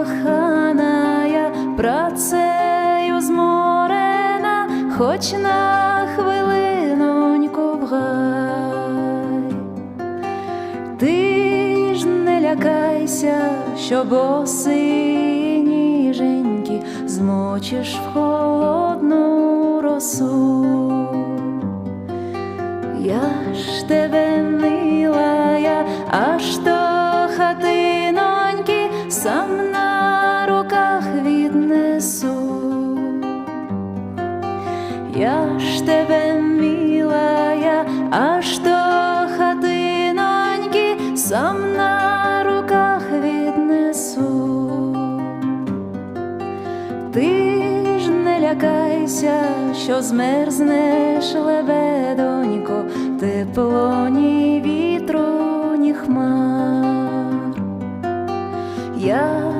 кохана, я працею зморена, хоч на хвилиноньку в гай. Ти ж не лякайся, що боси ніженькі змочиш в холодну росу. Я ж тебе милая, аж до хатиноньки сам віднесу. Я ж тебе милая, аж до хатиноньки сам на руках віднесу. Ти ж не лякайся, що змерзнеш лебедонько, тепло ні вітру, ні хмар. Я